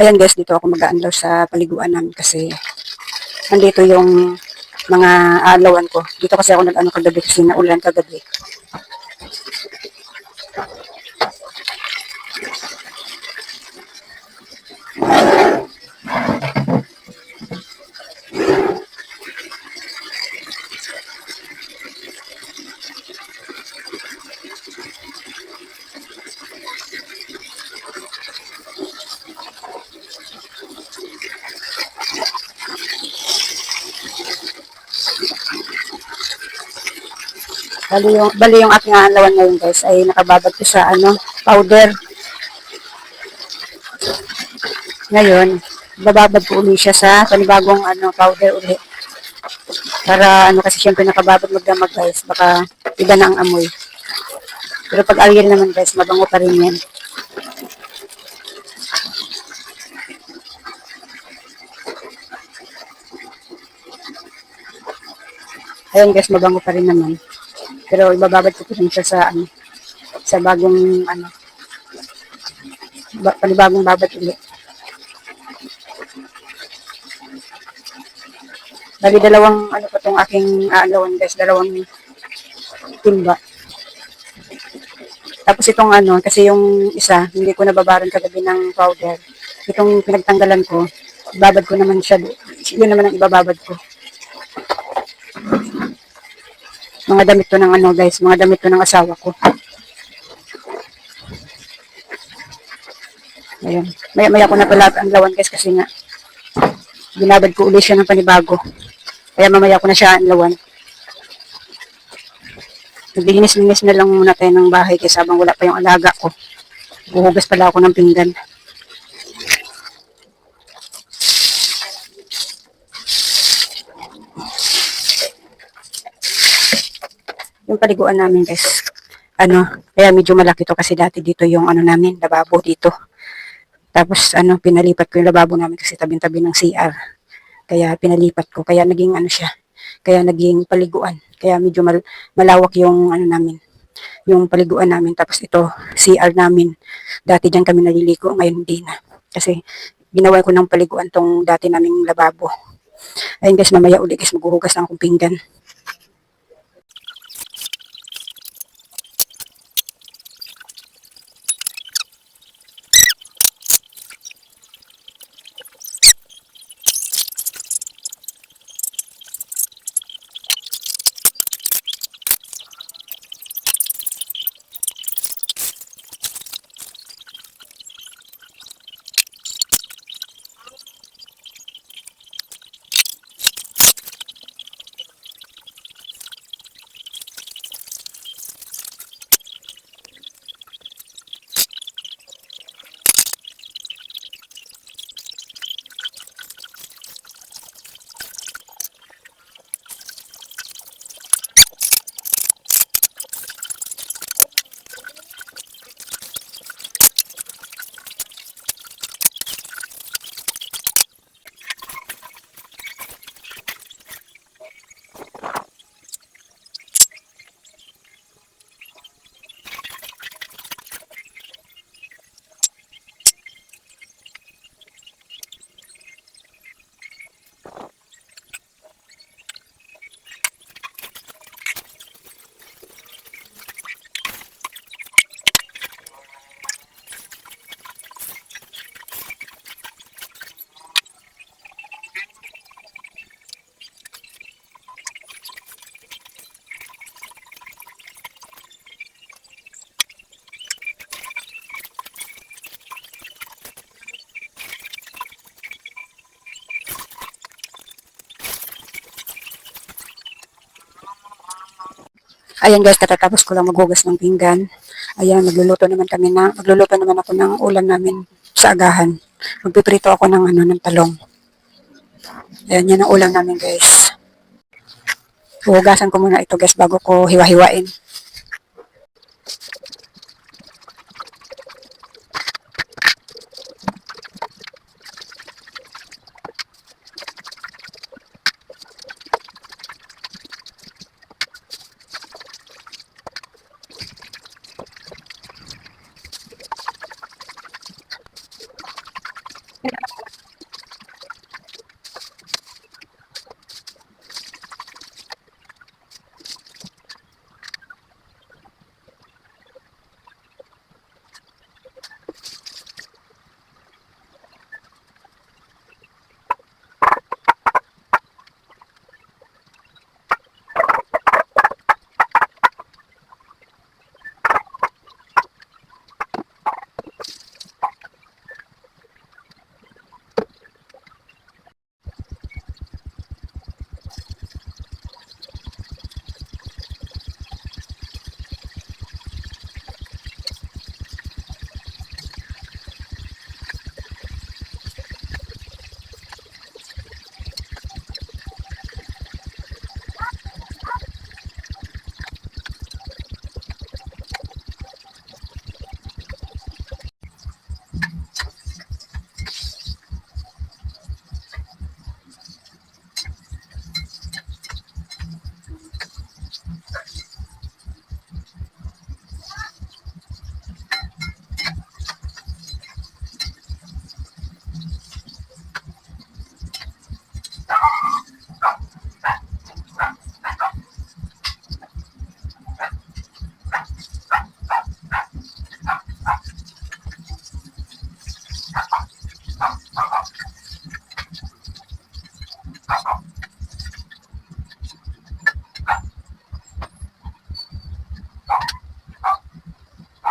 Ayan guys, dito ako mag-aanlaw sa paliguan namin kasi nandito yung mga alawan ko. Dito kasi ako nag-ano kagabi kasi naulan kagabi. Bali yung, bali yung aking alawan ngayon guys ay nakababad ko sa ano, powder. Ngayon, bababad ko uli siya sa panibagong ano, powder uli. Para ano kasi syempre nakababad magdamag guys, baka iba na ang amoy. Pero pag alien naman guys, mabango pa rin yan. Ayun guys, mabango pa rin naman. Pero ibababad ko rin siya sa ano, sa bagong ano, ba, panibagong babad ulit. Bali dalawang ano pa tong aking aalawan guys, dalawang timba. Tapos itong ano, kasi yung isa, hindi ko nababaran kagabi ng powder. Itong pinagtanggalan ko, babad ko naman siya. Yun naman ang ibababad ko. Mga damit to ng ano guys, mga damit to ng asawa ko. Ayun. Maya maya ko na pala ang lawan guys kasi nga binabad ko ulit siya ng panibago. Kaya mamaya ko na siya ang lawan. Naglinis-linis na lang muna tayo ng bahay kasi habang wala pa yung alaga ko. Buhugas pala ako ng pinggan. Yung paliguan namin guys. Ano, kaya medyo malaki to kasi dati dito yung ano namin, lababo dito. Tapos ano, pinalipat ko yung lababo namin kasi tabing-tabi ng CR. Kaya pinalipat ko, kaya naging ano siya, kaya naging paliguan. Kaya medyo mal- malawak yung ano namin, yung paliguan namin. Tapos ito, CR namin. Dati diyan kami naliligo, ngayon hindi na. Kasi ginawa ko ng paliguan tong dati naming lababo. Ayun guys, mamaya uli guys, maghuhugas lang akong pinggan. Ayan guys, katatapos ko lang maghugas ng pinggan. Ayan, magluluto naman kami na, magluluto naman ako ng ulam namin sa agahan. Magpiprito ako ng ano, ng talong. Ayan, yan ang ulam namin guys. Huhugasan ko muna ito guys bago ko hiwa-hiwain.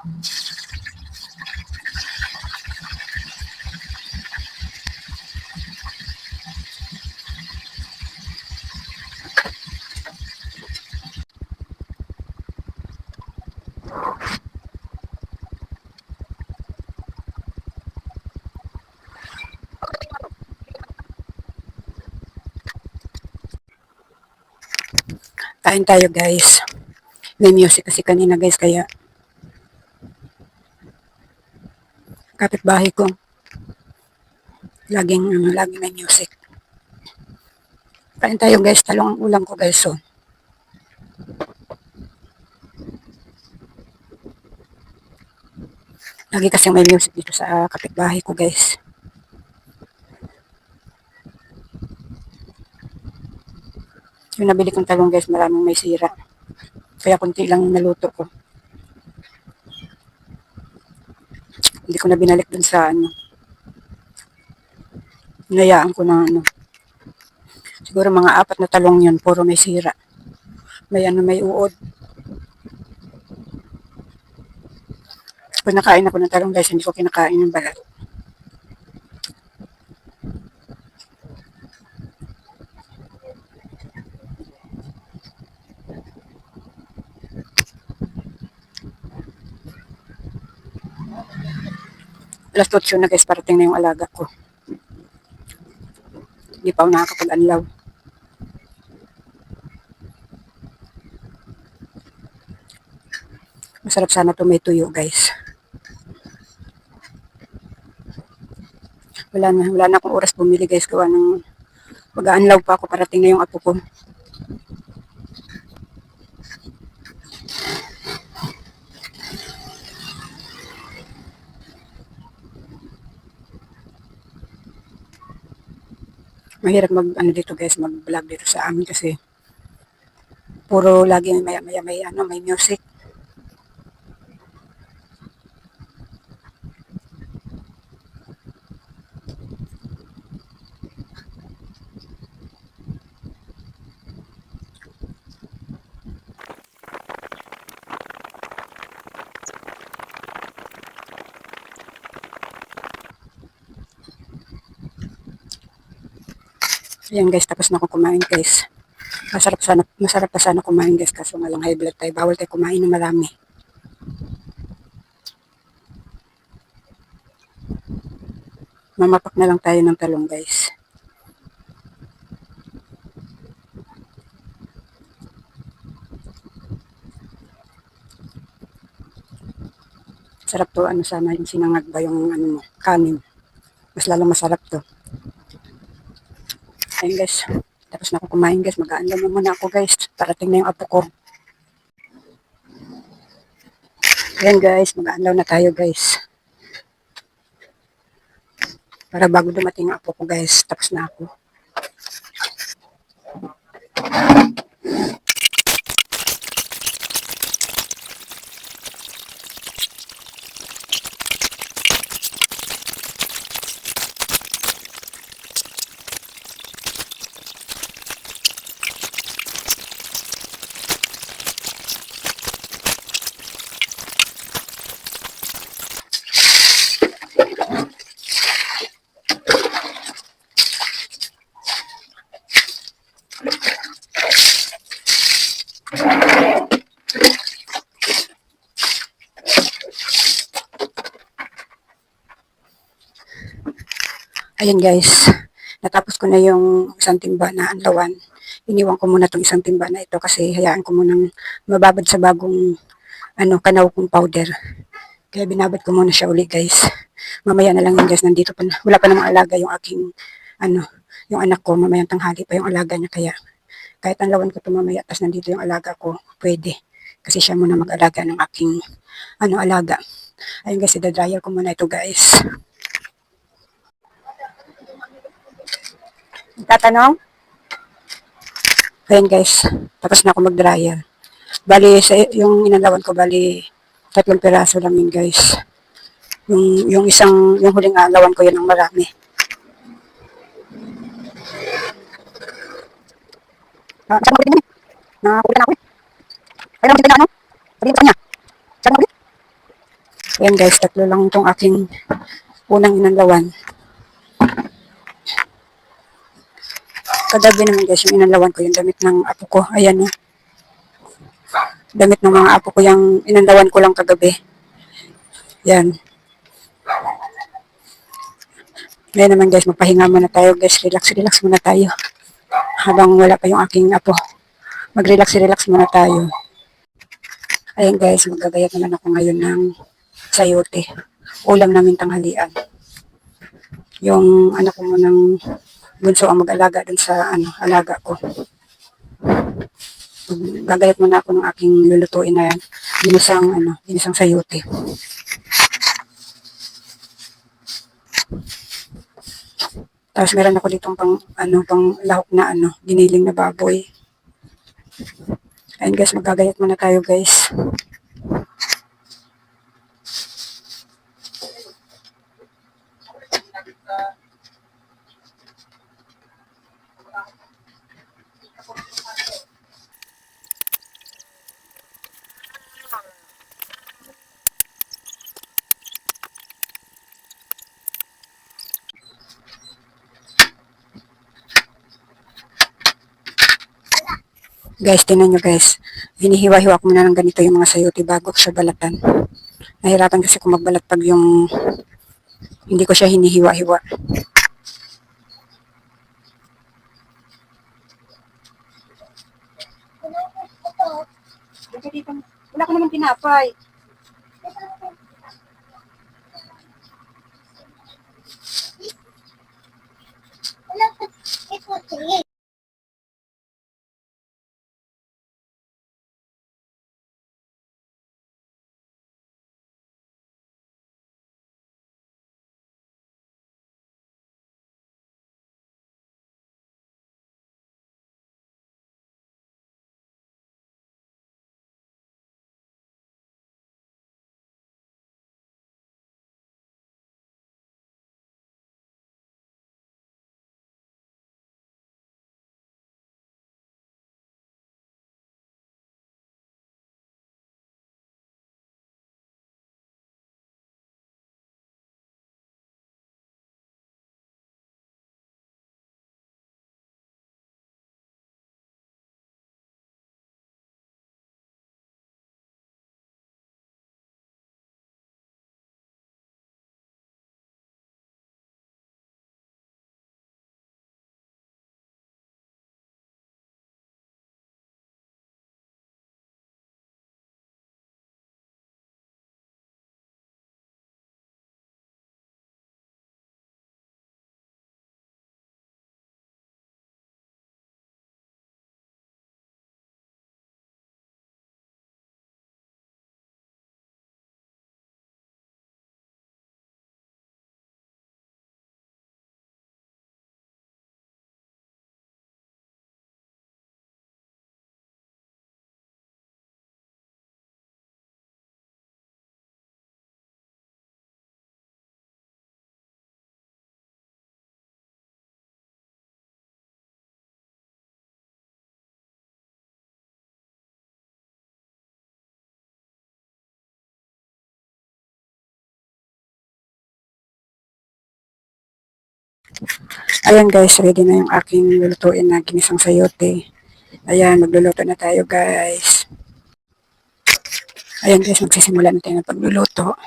Kain tayo guys. May music kasi kanina guys kaya kapitbahay ko laging ano, laging may music. Kain tayo guys, talong ang ulam ko guys so. Lagi kasi may music dito sa kapitbahay ko guys. Yung nabili kong talong guys, maraming may sira. Kaya kunti lang naluto ko. Hindi ko na binalik dun sa ano. Hinayaan ko na ano. Siguro mga apat na talong yun, puro may sira. May ano, may uod. Pag nakain ako ng talong guys, hindi ko kinakain yung balat. Alas 8 na guys, parating na yung alaga ko. Hindi pa ako nakakapag-anlaw. Masarap sana to may tuyo guys. Wala na, wala na akong oras bumili guys. Gawa ng mag-aanlaw pa ako parating na yung apo ko. Mahirap mag ano dito guys mag vlog dito sa amin kasi puro lagi may may may ano may music Ayan guys, tapos na ako kumain guys. Masarap sana, masarap pa sana kumain guys kaso nga lang high blood tayo. Bawal tayo kumain ng marami. Mamapak na lang tayo ng talong guys. Sarap to, ano sana yung sinangag ba yung ano mo, kanin. Mas lalong masarap to. Ayun guys, tapos na ako kumain guys. Mag-aanlam na muna ako guys. Parating na yung apo ko. Ayan guys, mag-aanlaw na tayo guys. Para bago dumating ang apo ko guys, tapos na ako. Ayan guys, natapos ko na yung isang timba na anlawan. Iniwan ko muna tong isang timba na ito kasi hayaan ko munang mababad sa bagong ano, kanaw kong powder. Kaya binabad ko muna siya uli guys. Mamaya na lang yun guys, nandito pa na. Wala pa namang alaga yung aking, ano, yung anak ko. Mamayang tanghali pa yung alaga niya. Kaya kahit anlawan ko ito mamaya, tapos nandito yung alaga ko, pwede. Kasi siya muna mag-alaga ng aking, ano, alaga. Ayun guys, i-dryer ko muna ito guys. Tatanong? Ayan guys, tapos na ako mag-dryer. Bali, sa, yung inalawan ko, bali, tatlong piraso lang yun guys. Yung, yung isang, yung huling alawan ko yun ang marami. Ah, saan mo ulit Nakakulit na ako eh. Kaya naman na ano? Sabihin sa kanya. Saan mo ulit? Ayan guys, tatlo lang itong aking unang inalawan. Kagabi naman guys, yung inalawan ko yung damit ng apo ko. Ayan o. Damit ng mga apo ko yung inalawan ko lang kagabi. Yan. Ngayon naman guys, magpahinga muna tayo guys. Relax, relax muna tayo. Habang wala pa yung aking apo. mag-relax-relax muna tayo. Ayan guys, magagayat naman ako ngayon ng sayote. Ulam namin tanghalian. Yung anak ko munang bunso ang mag-alaga dun sa ano, alaga ko. Gagayat muna ako ng aking lulutuin na yan. Ginisang, ano, ginisang sayote. Tapos meron ako ditong pang, ano, pang lahok na, ano, giniling na baboy. Ayun guys, magagayat muna tayo guys. Guys, tinan nyo guys. Hinihiwa-hiwa ko muna ng ganito yung mga sayote bago ko siya balatan. Nahirapan kasi kung magbalat pag yung hindi ko siya hinihiwa-hiwa. Wala ko naman tinapay. Ayan guys, ready na yung aking lulutuin na ginisang sayote. Ayan, magluluto na tayo guys. Ayan guys, magsisimula na tayo ng pagluluto.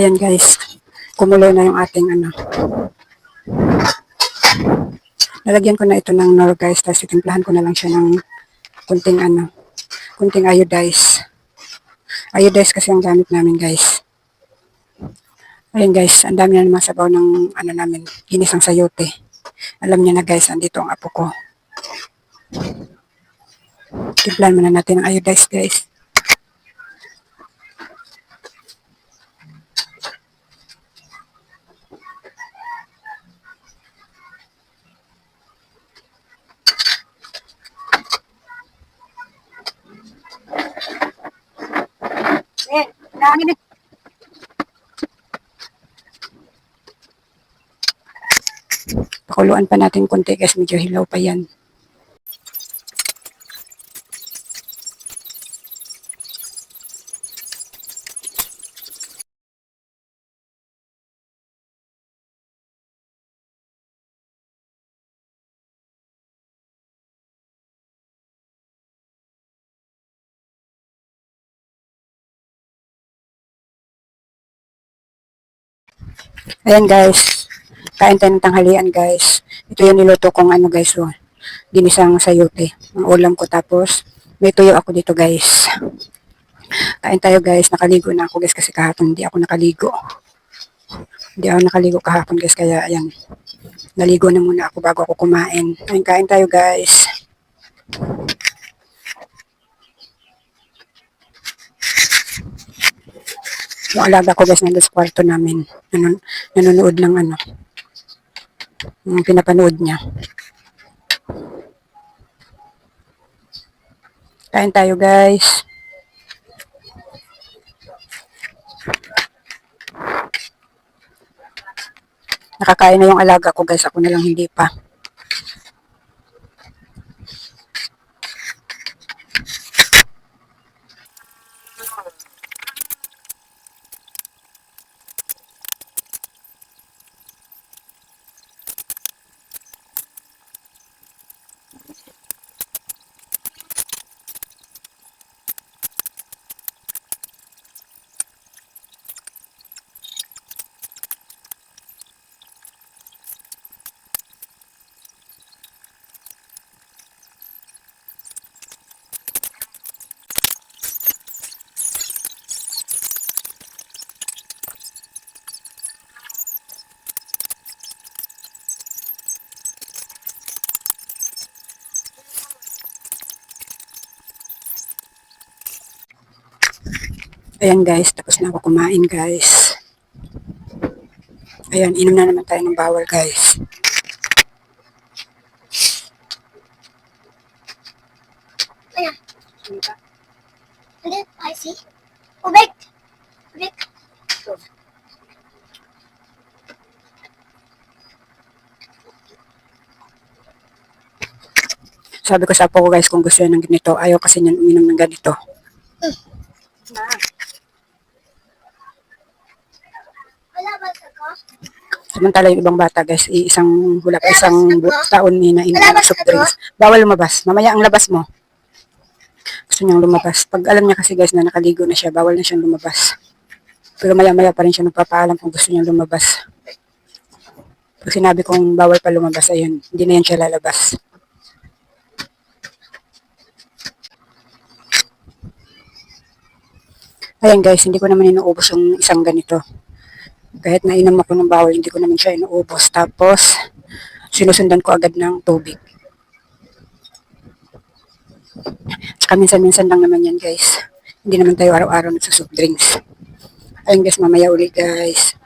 Ayan guys, kumulo na yung ating ano. Nalagyan ko na ito ng nor guys, tapos itimplahan ko na lang siya ng kunting ano, kunting iodize. Iodize kasi ang gamit namin guys. Ayan guys, ang dami na naman sabaw ng ano namin, ginisang sayote. Alam niyo na guys, andito ang apo ko. Timplahan muna natin ng iodize guys. Eh, nangin Pakuluan pa natin konti guys, medyo hilaw pa yan. Ayan guys, kain tayo ng tanghalian guys. Ito yung niluto kong ano guys, oh, ginisang sayote. Ang ulam ko tapos may tuyo ako dito guys. Kain tayo guys, nakaligo na ako guys kasi kahapon hindi ako nakaligo. Hindi ako nakaligo kahapon guys kaya ayan. Naligo na muna ako bago ako kumain. Ayun, kain tayo guys. Yung alaga ko guys nandun sa kwarto namin. Nanon, nanonood ng ano. Yung pinapanood niya. Kain tayo guys. Nakakain na yung alaga ko guys. Ako na lang hindi pa. Ayan guys, tapos na ako kumain guys. Ayan, inom na naman tayo ng bawal guys. Ayan. Hindi, I see. Ubik! Ubik! Sabi ko sa apo ko guys kung gusto niya ng ganito. Ayaw kasi niya uminom ng ganito. Wala ba Samantala yung ibang bata guys, i- isang hula pa isang taon ni na ininom Lalabas ng soft drinks. Bawal lumabas. Mamaya ang labas mo. Gusto niyang lumabas. Pag alam niya kasi guys na nakaligo na siya, bawal na siyang lumabas. Pero maya-maya pa rin siya nagpapaalam kung gusto niyang lumabas. Pag sinabi kong bawal pa lumabas, ayun, hindi na yan siya lalabas. Ayan guys, hindi ko naman inuubos yung isang ganito. Kahit nainom ako ng bawal, hindi ko naman siya inuubos. Tapos, sinusundan ko agad ng tubig. Tsaka minsan-minsan lang naman yan guys. Hindi naman tayo araw-araw nagsusoft drinks. Ayun guys, mamaya uli guys.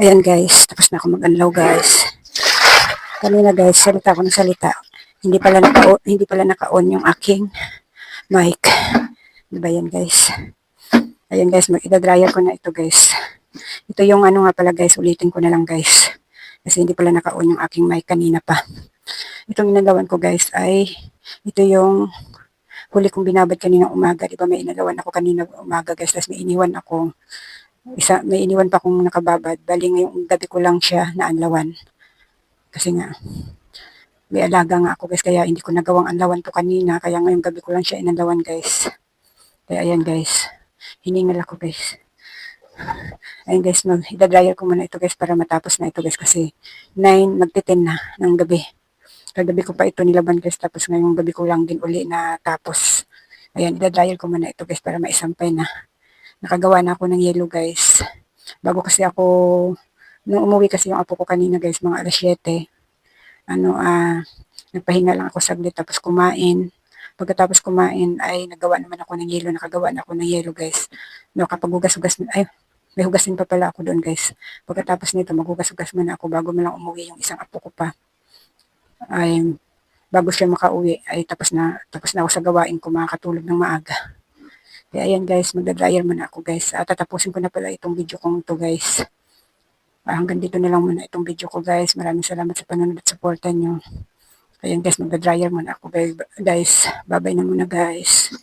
Ayan guys, tapos na ako mag-unlaw guys. Kanina guys, salita ako ng salita. Hindi pala naka hindi pala naka-on yung aking mic. Diba yan guys? Ayan guys, mag-dryer ko na ito guys. Ito yung ano nga pala guys, ulitin ko na lang guys. Kasi hindi pala naka-on yung aking mic kanina pa. Itong inagawan ko guys ay ito yung huli kong binabad kanina umaga. Diba may inagawan ako kanina umaga guys. Tapos may iniwan ako isa, may iniwan pa akong nakababad. Bali ngayong gabi ko lang siya naanlawan. Kasi nga, may alaga nga ako guys, kaya hindi ko nagawang anlawan to kanina. Kaya ngayong gabi ko lang siya inanlawan guys. Kaya ayan guys, hiningal ako guys. Ayan guys, mag dryer ko muna ito guys para matapos na ito guys kasi 9, magti-10 na ng gabi. Kagabi ko pa ito nilaban guys tapos ngayong gabi ko lang din uli na tapos. Ayan, dryer ko muna ito guys para maisampay na nakagawa na ako ng yellow guys. Bago kasi ako, nung umuwi kasi yung apo ko kanina guys, mga alas 7, ano, ah, nagpahinga lang ako saglit tapos kumain. Pagkatapos kumain ay nagawa naman ako ng yellow, nakagawa na ako ng yellow guys. No, kapag hugas-hugas, ay, may hugasin pa pala ako doon guys. Pagkatapos nito, maghugas-hugas muna ako bago mo lang umuwi yung isang apo ko pa. Ay, bago siya makauwi, ay tapos na, tapos na ako sa gawain ko, makakatulog ng maaga. Kaya ayan guys, magda-dryer muna ako guys. At tatapusin ko na pala itong video kong to guys. Ah, hanggang dito na lang muna itong video ko guys. Maraming salamat sa panonood at supportan nyo. Ayan guys, magda-dryer muna ako guys. Guys, babay na muna guys.